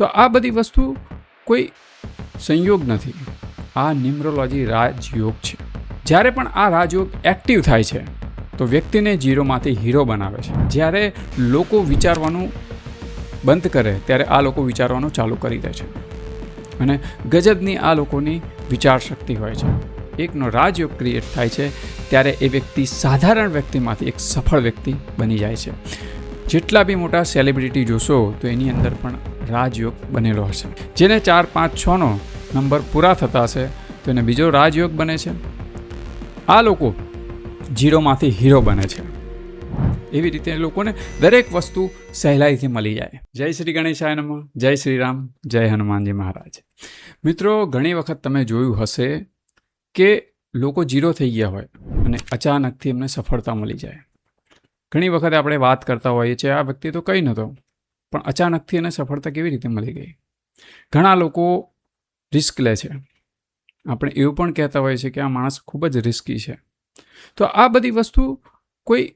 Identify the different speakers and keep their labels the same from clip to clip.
Speaker 1: તો આ બધી વસ્તુ કોઈ સંયોગ નથી. આ ન્યુમરોલોજી રાજયોગ છે. જ્યારે પણ આ રાજયોગ એક્ટિવ થાય છે, તો વ્યક્તિને ઝીરોમાંથી હીરો બનાવે છે. જ્યારે લોકો વિચારવાનું બંધ કરે, ત્યારે આ લોકો વિચારવાનું ચાલુ કરી દે છે. અને ગજબની આ લોકોની વિચાર શક્તિ હોય છે. એકનો રાજયોગ ક્રિએટ થાય છે, ત્યારે એ વ્યક્તિ સાધારણ વ્યક્તિમાંથી એક સફળ વ્યક્તિ બની જાય છે. જેટલા બી મોટા સેલિબ્રિટી જોશો, તો એની અંદર પણ રાજયોગ બનેલો હશે. જેને ચાર પાંચ છનો નંબર પૂરા થતા હશે, તો એને બીજો રાજયોગ બને છે. આ લોકો જીરોમાંથી હીરો બને છે. એવી રીતે લોકોને દરેક વસ્તુ સહેલાઈથી મળી જાય. જય શ્રી ગણેશાય નમઃ. જય શ્રી રામ. જય હનુમાનજી મહારાજ. મિત્રો, ઘણી વખત તમે જોયું હશે કે લોકો જીરો થઈ ગયા હોય અને અચાનકથી એમને સફળતા મળી જાય. ઘણી વખત આપણે વાત કરતા હોઈએ છીએ, આ વ્યક્તિ તો કંઈ નહોતો. પણ અચાનકથી એને સફળતા કેવી રીતે મળી ગઈ? ઘણા લોકો રિસ્ક લે છે. આપણે એવું પણ કહેતા હોઈએ છીએ કે આ માણસ ખૂબ જ રિસ્કી છે. તો આ બધી વસ્તુ કોઈ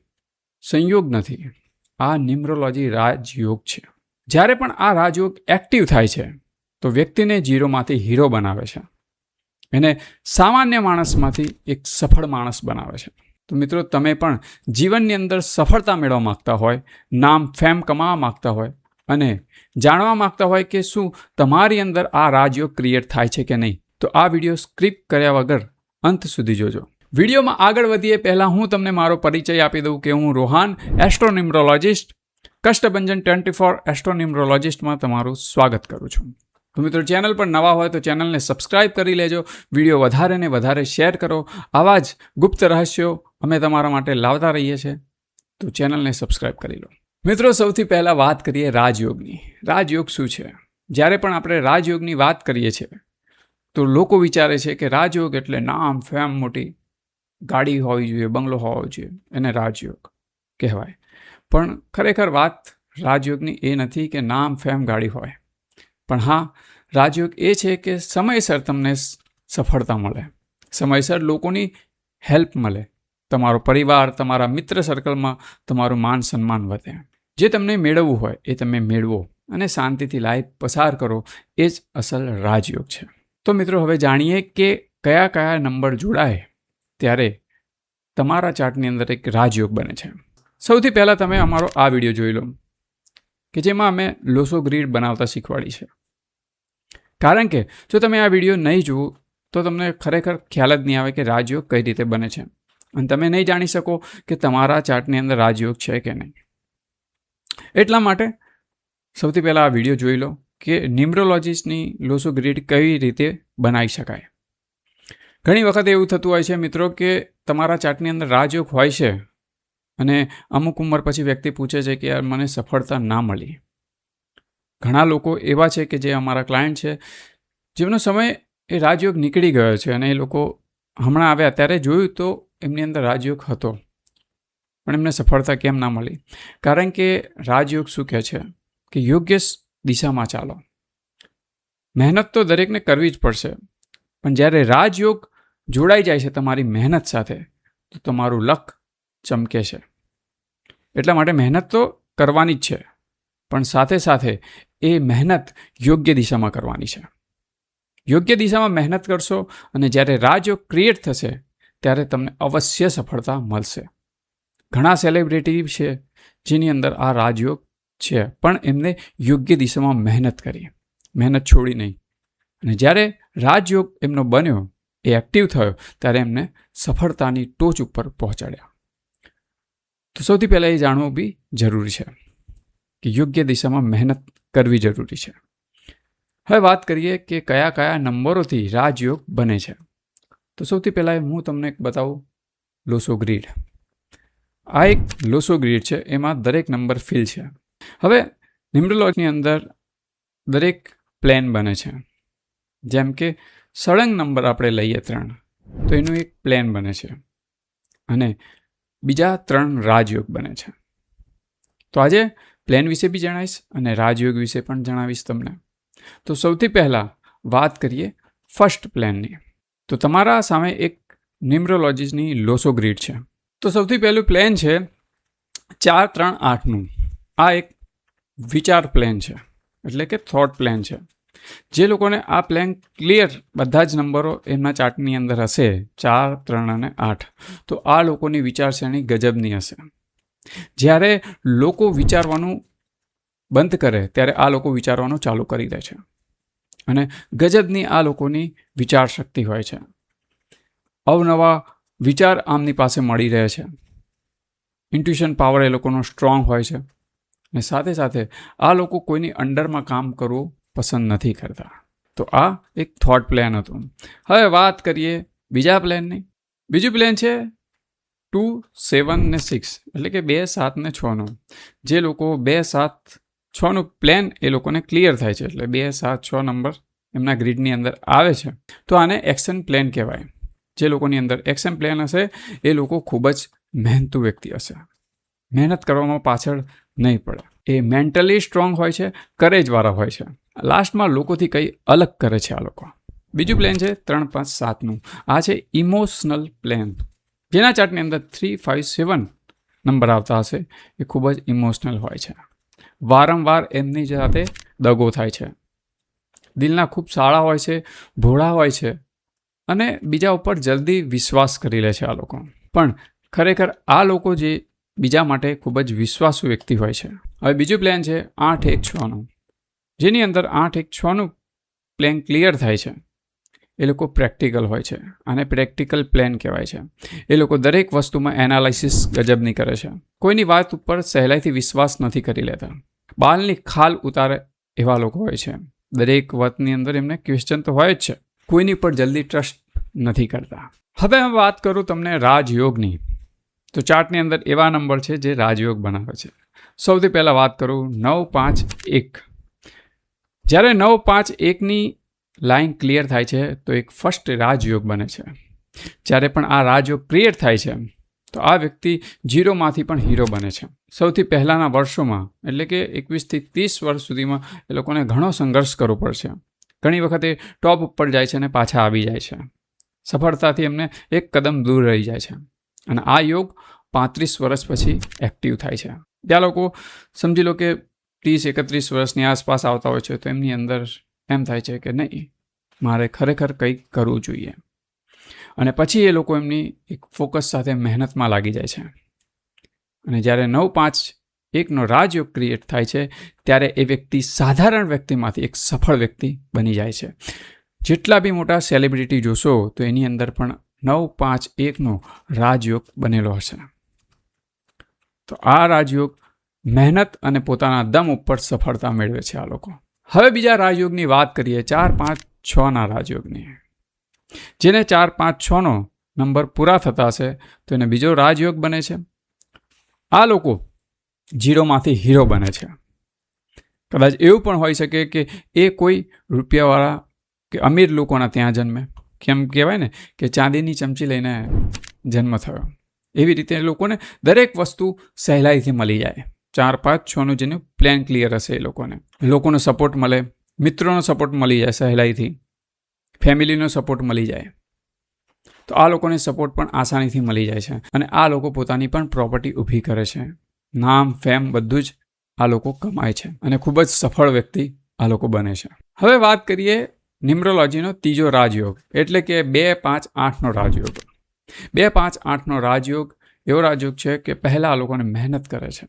Speaker 1: સંયોગ નથી. આ ન્યુમરોલોજી રાજયોગ છે. જ્યારે પણ આ રાજયોગ એક્ટિવ થાય છે, તો વ્યક્તિને ઝીરોમાંથી હીરો બનાવે છે. એને સામાન્ય માણસમાંથી એક સફળ માણસ બનાવે છે. તો મિત્રો, તમે પણ જીવનની અંદર સફળતા મેળવવા માગતા હોય, નામ ફેમ કમાવા માગતા હોય અને જાણવા માગતા હોય કે શું તમારી અંદર આ રાજયોગ ક્રિએટ થાય છે કે નહીં, તો આ વીડિયો સ્ક્રિપ્ટ કર્યા વગર અંત સુધી જોજો. વિડીયોમાં આગળ વધીએ, પહેલાં હું તમને મારો પરિચય આપી દઉં કે હું Rohan, astronumerologist, Kashtbhanjan twenty four એસ્ટ્રોનિમ્રોલોજિસ્ટમાં તમારું સ્વાગત કરું છું. તો મિત્રો, ચેનલ પર નવા હોય તો ચેનલને સબસ્ક્રાઇબ કરી લેજો, વીડિયો વધારે ને વધારે શેર કરો. આવા જ ગુપ્ત રહસ્યો અમે તમારા માટે લાવતા રહીએ છીએ. તો ચેનલને સબસ્ક્રાઇબ કરી લો. મિત્રો, સૌથી પહેલાં વાત કરીએ રાજયોગની. રાજયોગ શું છે? જ્યારે પણ આપણે રાજયોગની વાત કરીએ છીએ, તો લોકો વિચારે છે કે રાજયોગ એટલે નામ, ફેમ, મોટી ગાડી હોવી જોઈએ, બંગલો હોવો જોઈએ, એને રાજયોગ કહેવાય. પણ ખરેખર વાત રાજયોગની એ નથી કે નામ, ફેમ, ગાડી હોય. પણ હા, રાજયોગ એ છે કે સમયસર તમને સફળતા મળે. સમયસર લોકોની હેલ્પ મળે. તમારો પરિવાર, તમારા મિત્ર સર્કલમાં તમારું માન, સન્માન વધે. જે તમને મેળવવું હોય, એ તમે મેળવો અને શાંતિથી લાઈફ પસાર કરો, એ જ અસલ રાજયોગ છે. તો મિત્રો, હવે જાણીએ કે કયા કયા નંબર જોડાય ત્યારે તમારા ચાર્ટની અંદર એક રાજયોગ બને છે. સૌથી પહેલાં તમે અમારો આ વીડિયો જોઈ લો, કે જેમાં અમે લોસો ગ્રીડ બનાવતા શીખવાડી છે. કારણ કે જો તમે આ વીડિયો નહીં જુઓ, તો તમને ખરેખર ખ્યાલ જ નહીં આવે કે રાજયોગ કઈ રીતે બને છે. અને તમે નહીં જાણી શકો કે તમારા ચાર્ટની અંદર રાજયોગ છે કે નહીં. એટલા માટે સૌથી પહેલાં આ વીડિયો જોઈ લો કે ન્યુમરોલોજીસ્ટની લોસો ગ્રીડ કઈ રીતે બનાવી શકાય. ઘણી વખત એવું થતું હોય છે મિત્રો કે તમારા ચાર્ટની અંદર રાજયોગ હોય છે અને અમુક ઉંમર પછી વ્યક્તિ પૂછે છે કે યાર મને સફળતા ના મળી. ઘણા લોકો એવા છે કે જે અમારા ક્લાયન્ટ છે, જેમનો સમય એ રાજયોગ નીકળી ગયો છે અને એ લોકો હમણાં આવ્યા ત્યારે જોયું તો એમની અંદર રાજયોગ હતો. પણ એમને સફળતા કેમ ના મળી? કારણ કે રાજયોગ શું કહે છે કે યોગ્ય દિશામાં ચાલો. મહેનત તો દરેકને કરવી જ પડશે. પણ જ્યારે રાજયોગ જોડાઈ જાય છે તમારી મહેનત સાથે, તો તમારું લક ચમકે છે. એટલા માટે મહેનત તો કરવાની જ છે. પણ સાથે સાથે એ મહેનત યોગ્ય દિશામાં કરવાની છે. યોગ્ય દિશામાં મહેનત કરશો અને જ્યારે રાજયોગ ક્રિએટ થશે, ત્યારે તમને અવશ્ય સફળતા મળશે. ઘણા સેલિબ્રિટી છે જેની અંદર આ રાજયોગ છે. પણ એમને યોગ્ય દિશામાં મહેનત કરી. મહેનત છોડી નહીં. અને જ્યારે રાજયોગ એમનો બન્યો, એ એક્ટિવ થયો, ત્યારે એમને સફળતાની ટોચ ઉપર પહોંચાડ્યા. તો સૌથી પહેલાં એ જાણવું બી જરૂરી છે કે યોગ્ય દિશામાં મહેનત કરવી જરૂરી છે. હવે વાત કરીએ કે કયા કયા નંબરોથી રાજયોગ બને છે. તો સૌથી પહેલાં હું તમને એક બતાવું, લોસો ગ્રીડ. આ એક લોસો ગ્રીડ છે, એમાં દરેક નંબર ફિલ છે. હવે નિમ્રોલોજીની અંદર દરેક પ્લેન બને છે. જેમ કે સળંગ નંબર આપણે લઈએ ત્રણ, તો એનું એક પ્લેન બને છે અને બીજા ત્રણ રાજયોગ બને છે. તો આજે પ્લેન વિશે બી જણાવીશ અને રાજયોગ વિશે પણ જણાવીશ તમને. તો સૌથી પહેલાં વાત કરીએ ફર્સ્ટ પ્લેનની. તો તમારા સામે એક નિમ્રોલોજીસની લોસો ગ્રીડ છે. તો સૌથી પહેલું પ્લેન છે ચાર ત્રણ આઠનું. આ એક વિચાર પ્લેન છે. એટલે કે થોટ પ્લેન છે. જે લોકોને આ પ્લેન ક્લિયર બધા જ નંબરો એમના ચાર્ટની અંદર હશે, ચાર, ત્રણ અને આઠ. તો આ લોકોની વિચારસરણી ગજબની હશે. જ્યારે લોકો વિચારવાનું બંધ કરે, ત્યારે આ લોકો વિચારવાનું ચાલુ કરી દે છે. અને ગજબની આ લોકોની વિચાર શક્તિ હોય છે. અવનવા વિચાર આમની પાસે મળી રહે છે. ઇન્ટ્યુશન પાવર એ લોકોનો સ્ટ્રોંગ હોય છે અને સાથે સાથે આ લોકો કોઈની અંડરમાં કામ કરવું પસંદ નથી કરતા. તો આ એક થોટ પ્લાન હતું. હવે વાત કરીએ બીજા પ્લાનની બીજું પ્લાન છે ટુ સેવન ને સિક્સ એટલે કે બે, સાત ને છનું જે લોકો બે, સાત છનું પ્લાન એ લોકોને ક્લિયર થાય છે. એટલે બે, સાત, છ નંબર એમના ગ્રીડની અંદર આવે છે. તો આને એક્શન પ્લાન કહેવાય. જે લોકોની અંદર એક્શન પ્લાન હશે, એ લોકો ખૂબ જ મહેનતુ વ્યક્તિ હશે. મહેનત કરવામાં પાછળ નહીં પડે. એ મેન્ટલી સ્ટ્રોંગ હોય છે, કરેજવાળા હોય છે. લાસ્ટમાં લોકોથી કંઈ અલગ કરે છે આ લોકો. બીજું પ્લેન છે ત્રણ પાંચ સાતનું. આ છે ઇમોશનલ પ્લેન. જેના ચાર્ટની અંદર થ્રી ફાઇવ સેવન નંબર આવતા હશે. એ ખૂબ જ ઇમોશનલ હોય છે. વારંવાર એમની સાથે દગો થાય છે. દિલના ખૂબ સાળા હોય છે, ભોળા હોય છે. અને બીજા ઉપર જલ્દી વિશ્વાસ કરી લે છે આ લોકો. પણ ખરેખર આ લોકો જે બીજા માટે ખૂબ જ વિશ્વાસુ વ્યક્તિ હોય છે. હવે બીજું પ્લાન છે આઠ એક છનું. જેની અંદર આઠ એક છનું પ્લેન ક્લિયર થાય છે. એ લોકો પ્રેક્ટિકલ હોય છે આને પ્રેક્ટિકલ પ્લેન કહેવાય છે. એ લોકો દરેક વસ્તુમાં એનાલિસિસ ગજબની કરે છે. કોઈની વાત ઉપર સહેલાઈથી વિશ્વાસ નથી કરી લેતા. બાલની ખાલ ઉતારે એવા લોકો હોય છે. દરેક વાતની અંદર એમને ક્વેશ્ચન તો હોય જ છે. કોઈની પર જલ્દી ટ્રસ્ટ નથી કરતા. હવે હું વાત કરું તમને રાજયોગની. તો ચાર્ટની અંદર એવા નંબર છે જે રાજયોગ બનાવે છે. સૌથી પહેલાં વાત કરું નવ પાંચ એક. જ્યારે નવ પાંચ એકની લાઈન ક્લિયર થાય છે, તો એક ફર્સ્ટ રાજયોગ બને છે. જ્યારે પણ આ રાજયોગ ક્રિએટ થાય છે, તો આ વ્યક્તિ જીરોમાંથી પણ હીરો બને છે. સૌથી પહેલાંના વર્ષોમાં, એટલે કે એકવીસથી ત્રીસ વર્ષ સુધીમાં, એ લોકોને ઘણો સંઘર્ષ કરવો પડશે. ઘણી વખતે ટોપ ઉપર જાય છે અને પાછા આવી જાય છે. સફળતાથી એમને એક કદમ દૂર રહી જાય છે. અને આ યોગ પાંત્રીસ વર્ષ પછી એક્ટિવ થાય છે. ત્યાં લોકો સમજી લો કે ત્રીસ, એકત્રીસ વર્ષની આસપાસ આવતા હોય છે, તો એમની અંદર એમ થાય છે કે નહીં, મારે ખરેખર કંઈક કરવું જોઈએ. અને પછી એ લોકો એમની એક ફોકસ સાથે મહેનતમાં લાગી જાય છે. અને જ્યારે નવ પાંચ એકનો રાજયોગ ક્રિએટ થાય છે, ત્યારે એ વ્યક્તિ સાધારણ વ્યક્તિમાંથી એક સફળ વ્યક્તિ બની જાય છે. જેટલા બી મોટા સેલિબ્રિટી જોશો, તો એની અંદર પણ નવ પાંચ એકનો રાજયોગ બનેલો હશે. તો આ રાજયોગ મહેનત અને પોતાના દમ ઉપર સફળતા મેળવે છે આ લોકો. હવે બીજા રાજયોગની વાત કરીએ, ચાર પાંચ છના રાજયોગની જેને ચાર પાંચ છનો નંબર પૂરા થતા હશે, તો એને બીજો રાજયોગ બને છે. આ લોકો જીરોમાંથી હીરો બને છે. કદાચ એવું પણ હોઈ શકે કે એ કોઈ રૂપિયાવાળા કે અમીર લોકોના ત્યાં જન્મે. કેમ કહેવાય ને કે ચાંદીની ચમચી લઈને જન્મ થયો. એવી રીતે લોકોને દરેક વસ્તુ સહેલાઈથી મળી જાય. ચાર, પાંચ છનું જેનું પ્લાન ક્લિયર હશે એ લોકોને. લોકોનો સપોર્ટ મળે, મિત્રોનો સપોર્ટ મળી જાય સહેલાઈથી. ફેમિલીનો સપોર્ટ મળી જાય. તો આ લોકોને સપોર્ટ પણ આસાનીથી મળી જાય છે. અને આ લોકો પોતાની પણ પ્રોપર્ટી ઊભી કરે છે. નામ, ફેમ બધું જ આ લોકો કમાય છે અને ખૂબ જ સફળ વ્યક્તિ આ લોકો બને છે. હવે વાત કરીએ ન્યુમરોલોજીનો ત્રીજો રાજયોગ, એટલે કે બે પાંચ આઠનો રાજયોગ. બે પાંચ આઠનો રાજયોગ એવો રાજયોગ છે કે પહેલાં આ લોકોને મહેનત કરે છે.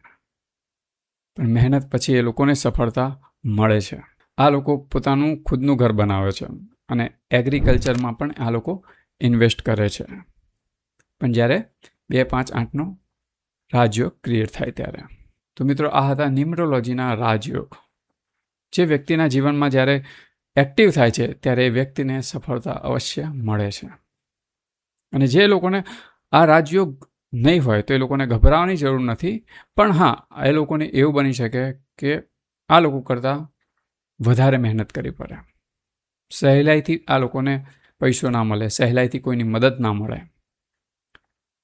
Speaker 1: પણ મહેનત પછી એ લોકોને સફળતા મળે છે. આ લોકો પોતાનું ખુદનું ઘર બનાવે છે અને એગ્રીકલ્ચરમાં પણ આ લોકો ઇન્વેસ્ટ કરે છે. પણ જ્યારે બે પાંચ આઠનો રાજયોગ ક્રિએટ થાય ત્યારે. તો મિત્રો, આ હતા ન્યુમરોલોજીના રાજયોગ. જે વ્યક્તિના જીવનમાં જ્યારે એક્ટિવ થાય છે, ત્યારે એ વ્યક્તિને સફળતા અવશ્ય મળે છે. અને જે લોકોને આ રાજયોગ નહીં હોય, તો એ લોકોને ગભરાવાની જરૂર નથી. પણ હા, એ લોકોને એવું બની શકે કે આ લોકો કરતાં વધારે મહેનત કરવી પડે. સહેલાઈથી આ લોકોને પૈસો ના મળે, સહેલાઈથી કોઈની મદદ ના મળે.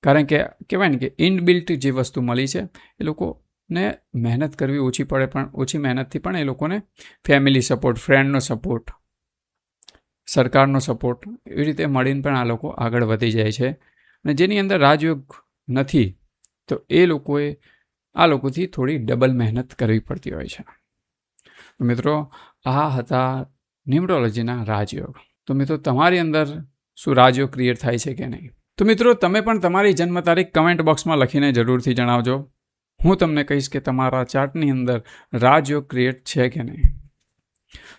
Speaker 1: કારણ કે, કહેવાય ને કે ઇનબિલ્ટ જે વસ્તુ મળી છે, એ લોકોને મહેનત કરવી ઓછી પડે પણ, ઓછી મહેનતથી પણ એ લોકોને ફેમિલી સપોર્ટ ફ્રેન્ડનો સપોર્ટ સરકારનો સપોર્ટ એવી રીતે મળીને પણ આ લોકો આગળ વધી જાય છે. અને જેની અંદર રાજયોગ નથી, તો એ લોકોએ, આ લોકોથી થોડી ડબલ મહેનત કરવી પડતી હોય છે. મિત્રો, આ હતા ન્યુમરોલોજીના રાજયોગ. તો મિત્રો, તમારી અંદર શું રાજયોગ ક્રિએટ થાય છે કે નહીં? તો મિત્રો, તમે પણ તમારી જન્મ તારીખ કમેન્ટ બોક્સમાં લખીને જરૂરથી જણાવજો. હું તમને કહીશ કે તમારા ચાર્ટની અંદર રાજયોગ ક્રિએટ છે કે નહીં.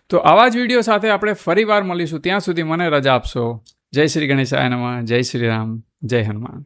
Speaker 1: તો આવા જ વીડિયો સાથે આપણે ફરી વાર મળીશું. ત્યાં સુધી મને રજા આપશો. જય શ્રી ગણેશાય નમઃ. જય શ્રી રામ. જય હનુમાન.